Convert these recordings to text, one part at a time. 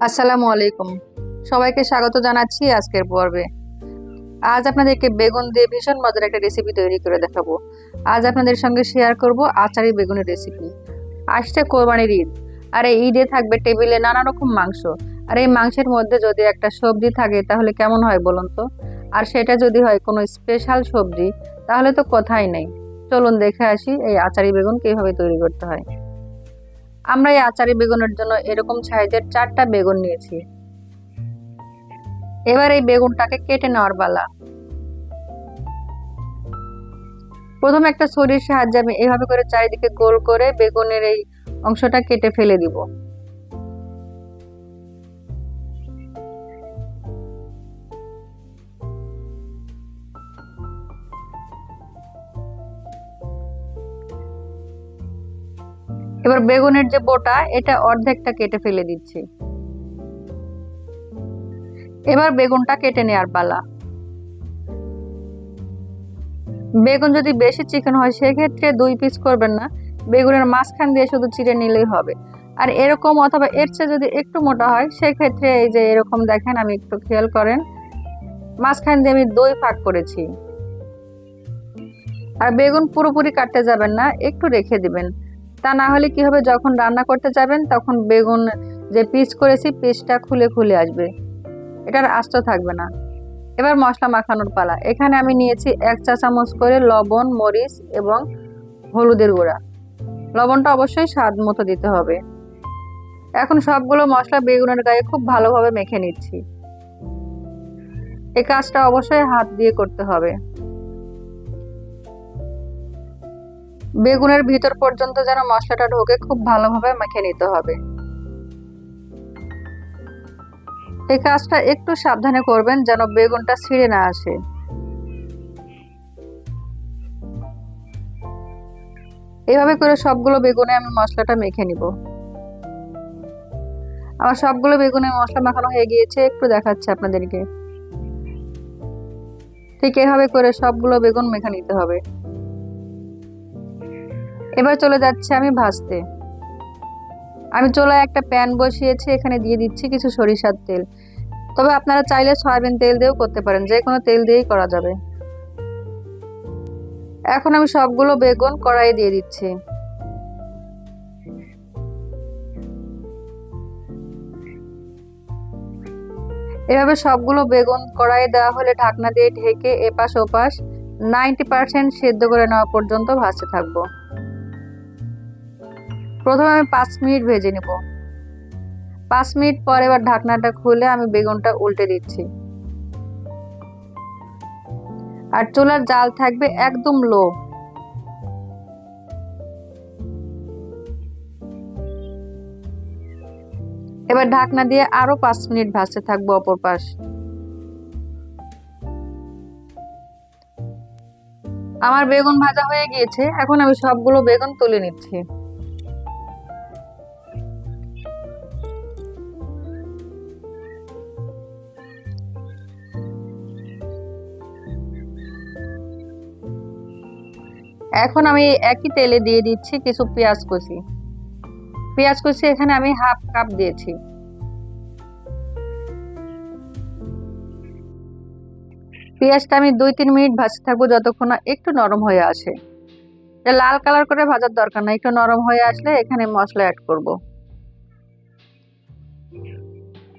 আসসালামু আলাইকুম। সবাইকে স্বাগত জানাচ্ছি আজকের পর্বে। আজ আপনাদেরকে বেগুন দিয়ে ভীষণ মজার একটা রেসিপি তৈরি করে দেখাবো। আজ আপনাদের সঙ্গে শেয়ার করব আচারি বেগুনের রেসিপি আসছে কোরবানির ঈদ। আর এই ঈদে থাকবে টেবিলে নানা রকম মাংস। আর এই মাংসের মধ্যে যদি একটা সবজি থাকে, তাহলে কেমন হয় বলুন তো? আর সেটা যদি হয় কোনো স্পেশাল সবজি, তাহলে তো কথাই নেই। চলুন দেখে আসি এই আচারি বেগুন কীভাবে তৈরি করতে হয়। আমরা এই আচারি বেগুনের জন্য এরকম সাইজের চারটা বেগুন নিয়েছি। এবার এই বেগুনটাকে কেটে নেওয়ার পালা। প্রথমে একটা শরীর সাহায্যে আমি এইভাবে করে চারিদিকে গোল করে বেগুনের এই অংশটা কেটে ফেলে দিব। এবার বেগুনের যে বোটা, এটা অর্ধেকটা কেটে ফেলে দিচ্ছি। এবার বেগুনটা কেটে নেওয়ার পালা। বেগুন যদি বেশি চিকেন হয়, সেক্ষেত্রে দুই পিস করবেন না। বেগুনের মাঝখান দিয়ে শুধু চিড়ে নিলেই হবে। আর এরকম অথবা এর চেয়ে যদি একটু মোটা হয়, সেক্ষেত্রে এই যে এরকম দেখেন, আমি একটু খেয়াল করেন। মাঝখান দিয়ে আমি দই ফাঁক করেছি। আর বেগুন পুরোপুরি কাটতে যাবেন না, একটু রেখে দিবেন। তা না হলে কি হবে, যখন রান্না করতে যাবেন তখন বেগুন যে পিস করেছি পিসটা খুলে খুলে আসবে। এটার আস্ত থাকবে না। এবার মশলা মাখানোর পালা। এখানে আমি নিয়েছি এক চা চামচ করে লবণ, মরিচ এবং হলুদের গুঁড়া। লবণটা অবশ্যই স্বাদ মতো দিতে হবে। এখন সবগুলো মশলা বেগুনের গায়ে খুব ভালোভাবে মেখে নিচ্ছি। এই কাজটা অবশ্যই হাত দিয়ে করতে হবে। বেগুনের ভিতর পর্যন্ত যেন মশলাটা ঢোকে, খুব ভালোভাবে মেখে নিতে হবে। এই কাজটা একটু সাবধানে করবেন যেন বেগুনটা ছিঁড়ে না আসে। এইভাবে করে সবগুলো বেগুনে আমি মশলাটা মেখে নিব। আমার সবগুলো বেগুনে মশলা মাখানো হয়ে গিয়েছে, একটু দেখাচ্ছে আপনাদেরকে। ঠিক এভাবে করে সবগুলো বেগুন মেখে নিতে হবে। এবার চলে যাচ্ছে আমি ভাজতে। আমি চলে একটা প্যান বসিয়েছি, এখানে দিয়ে দিচ্ছি কিছু সরিষার তেল। তবে আপনারা চাইলে সয়াবিন তেল দিয়েও করতে পারেন যে কোনো তেল দিয়েই করা যাবে। এখন আমি সবগুলো বেগুন কড়াইয়ে দিয়ে দিচ্ছি। এভাবে সবগুলো বেগুন কড়াইয়ে দেওয়া হলে ঢাকনা দিয়ে ঢেকে এপাশ ওপাশ নাইনটি পার্সেন্ট সেদ্ধ করে নেওয়া পর্যন্ত ভাজতে থাকব। প্রথমে আমি পাঁচ মিনিট ভেজে নেব। পাঁচ মিনিট পর এবার ঢাকনাটা খুলে আমি বেগুনটা উল্টে দিচ্ছি। আর চুলার জাল থাকবে একদম লো। এবার ঢাকনা দিয়ে আরও পাঁচ মিনিট ভাজতে থাকব অপর পাশ। আমার বেগুন ভাজা হয়ে গিয়েছে, এখন আমি সবগুলো বেগুন তুলে নিচ্ছি। এখন আমি একই তেলে দিয়ে দিচ্ছি কিছু পেঁয়াজ কুচি। পেঁয়াজ কুচি এখানে আমি হাফ কাপ দিয়েছি। পেঁয়াজটা আমি দুই তিন মিনিট ভাজতে থাকব যতক্ষণ না একটু নরম হয়ে আসে। এটা লাল কালার করে ভাজার দরকার না একটু নরম হয়ে আসলে এখানে মশলা অ্যাড করব।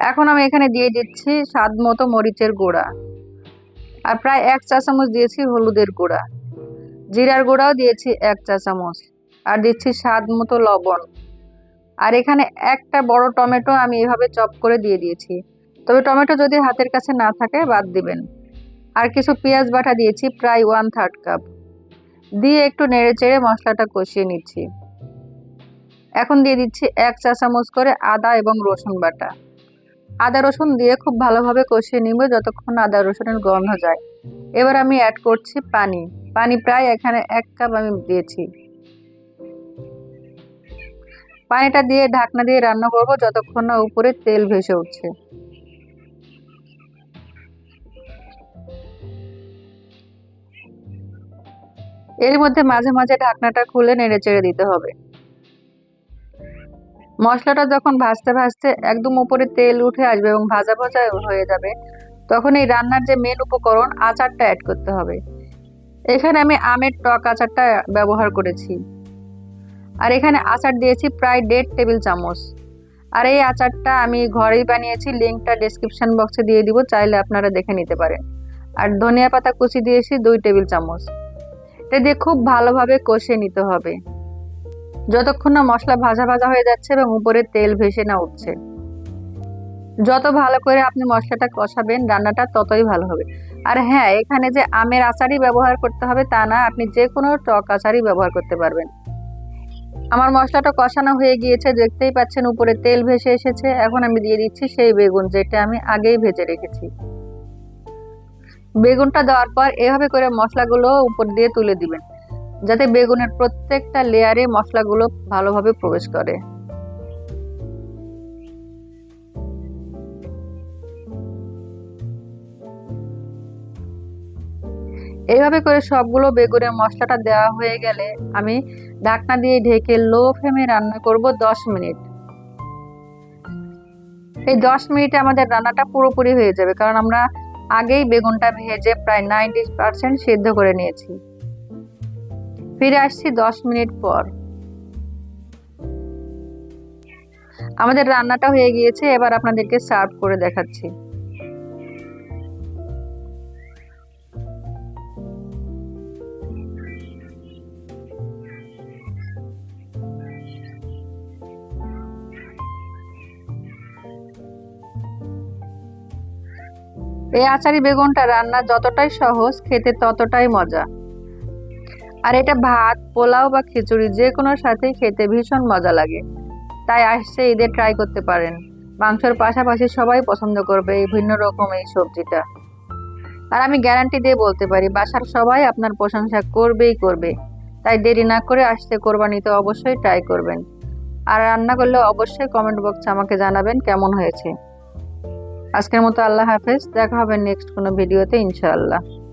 এখন আমি এখানে দিয়ে দিচ্ছি স্বাদ মতো মরিচের গুঁড়া। আর প্রায় এক চা চামচ দিয়েছি হলুদের গুঁড়া। জিরার গুঁড়াও দিয়েছি এক চা চামচ আর দিচ্ছি স্বাদ মতো লবণ। আর এখানে একটা বড় টমেটো আমি এভাবে চপ করে দিয়ে দিয়েছি। তবে টমেটো যদি হাতের কাছে না থাকে, বাদ দিবেন। আর কিছু পেঁয়াজ বাটা দিয়েছি প্রায় ওয়ান থার্ড কাপ দিয়ে একটু নেড়ে চেড়ে মশলাটা কষিয়ে নিচ্ছি। এখন দিয়ে দিচ্ছি এক চা চামচ করে আদা এবং রসুন বাটা। আদা রসুন দিয়ে খুব ভালোভাবে কষিয়ে নিব যতক্ষণ আদা রসুনের গন্ধ যায়। এবার আমি অ্যাড করছি পানি। পানি প্রায় এখানে এক কাপ আমি দিয়েছি। পানিটা দিয়ে ঢাকনা দিয়ে রান্না করব যতক্ষণ না উপরে তেল ভেসে উঠছে। এর মধ্যে মাঝে মাঝে ঢাকনাটা খুলে নেড়ে চেড়ে দিতে হবে। মশলাটা যখন ভাজতে ভাজতে একদম উপরে তেল উঠে আসবে এবং ভাজা ভাজা হয়ে যাবে, তখন এই রান্নার যে মেন উপকরণ আচারটা অ্যাড করতে হবে। এখানে আমি আমের টক আচারটা ব্যবহার করেছি। আর এখানে আচার দিয়েছি প্রায় দেড় টেবিল চামচ। আর এই আচারটা আমি ঘরেই বানিয়েছি, লিঙ্কটা ডেসক্রিপশন বক্সে দিয়ে দিব, চাইলে আপনারা দেখে নিতে পারেন। আর ধনিয়া পাতা কুচি দিয়েছি দুই টেবিল চামচ। এটা দিয়ে খুব ভালোভাবে কষিয়ে নিতে হবে। যতক্ষণ না মশলা ভাজা ভাজা হয়ে যাচ্ছে এবং উপরে তেল ভেসে না উঠছে। যত ভালো করে আপনি মশলাটা কষাবেন, রান্নাটা ততই ভালো হবে। আর হ্যাঁ এখানে যে আমের আচারই ব্যবহার করতে হবে তা না, আপনি যে কোনো টক আচারই ব্যবহার করতে পারবেন। আমার মশলাটা কষানো হয়ে গিয়েছে, দেখতেই পাচ্ছেন উপরে তেল ভেসে এসেছে। এখন আমি দিয়ে দিচ্ছি সেই বেগুন, যেটা আমি আগেই ভেজে রেখেছি। বেগুনটা দেওয়ার পর এভাবে করে মশলাগুলো উপর দিয়ে তুলে দিবেন। যাতে বেগুনের প্রত্যেকটা লেয়ারে মশলাগুলো ভালোভাবে প্রবেশ করে। এইভাবে করে সবগুলো বেগুনের মশলাটা দেওয়া হয়ে গেলে আমি ঢাকনা দিয়ে ঢেকে লো ফ্লেমে রান্না করব দশ মিনিট। এই দশ মিনিটে আমাদের রান্নাটা পুরোপুরি হয়ে যাবে, কারণ আমরা আগেই বেগুনটা ভেজে প্রায় নাইনটি পার্সেন্ট সিদ্ধ করে নিয়েছি। ফিরে আসছি দশ মিনিট পর। আমাদের রান্নাটা হয়ে গিয়েছে, এবার আপনাদেরকে সার্ভ করে দেখাচ্ছি। এই আচারি বেগুনটা রান্না যতটাই সহজ, খেতে ততটাই মজা। আর এটা ভাত, পোলাও বা খিচুড়ি যে কোনো সাথেই খেতে ভীষণ মজা লাগে। তাই আসছে ঈদে ট্রাই করতে পারেন। মাংসের পাশাপাশি সবাই পছন্দ করবে এই ভিন্ন রকম এই সবজিটা। আর আমি গ্যারান্টি দিয়ে বলতে পারি, বাসার সবাই আপনার প্রশংসা করবেই করবে। তাই দেরি না করে আসতে কোরবানিতে অবশ্যই ট্রাই করবেন। আর রান্না করলে অবশ্যই কমেন্ট বক্সে আমাকে জানাবেন কেমন হয়েছে। আজকের মতো আল্লাহ হাফেজ, দেখা হবে নেক্সট কোনো ভিডিওতে ইনশাআল্লাহ।